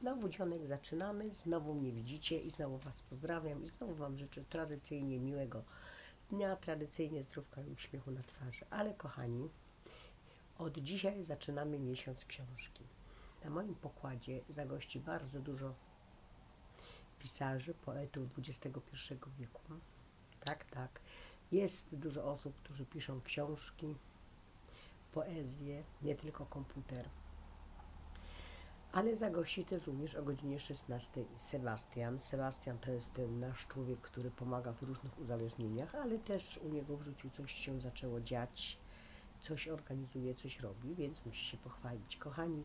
Znowu dzionek zaczynamy, znowu mnie widzicie i znowu Was pozdrawiam i znowu Wam życzę tradycyjnie miłego dnia, tradycyjnie zdrówka i uśmiechu na twarzy. Ale kochani, od dzisiaj zaczynamy miesiąc książki. Na moim pokładzie zagości bardzo dużo pisarzy, poetów XXI wieku. Tak, tak. Jest dużo osób, którzy piszą książki, poezję, nie tylko komputer. Ale zagości też również o godzinie 16 Sebastian. Sebastian to jest ten nasz człowiek, który pomaga w różnych uzależnieniach, ale też u niego w życiu coś się zaczęło dziać, coś organizuje, coś robi, więc musi się pochwalić. Kochani,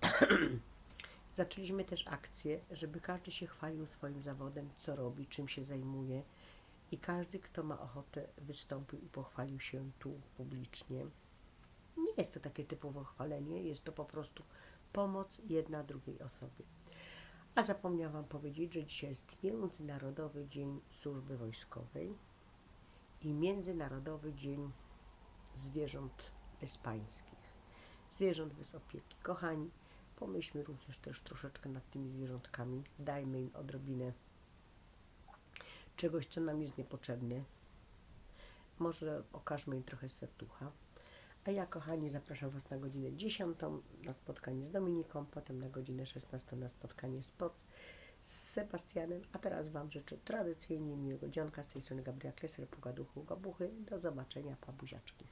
zaczęliśmy też akcję, żeby każdy się chwalił swoim zawodem, co robi, czym się zajmuje i każdy, kto ma ochotę, wystąpił i pochwalił się tu publicznie. Nie jest to takie typowe chwalenie, jest to po prostu pomoc jedna drugiej osobie. A zapomniałam Wam powiedzieć, że dzisiaj jest Międzynarodowy Dzień Służby Wojskowej i Międzynarodowy Dzień Zwierząt Bezpańskich, zwierząt bez opieki. Kochani, pomyślmy również też troszeczkę nad tymi zwierzątkami, dajmy im odrobinę czegoś, co nam jest niepotrzebne. Może okażmy im trochę serducha. A ja, kochani, zapraszam Was na godzinę 10 na spotkanie z Dominiką, potem na godzinę 16 na spotkanie z, Pod, z Sebastianem. A teraz Wam życzę tradycyjnie miłego dzionka z tej strony Gabriela Kleser, Pogaduchu Gabuchy. Do zobaczenia, pa buziaczki.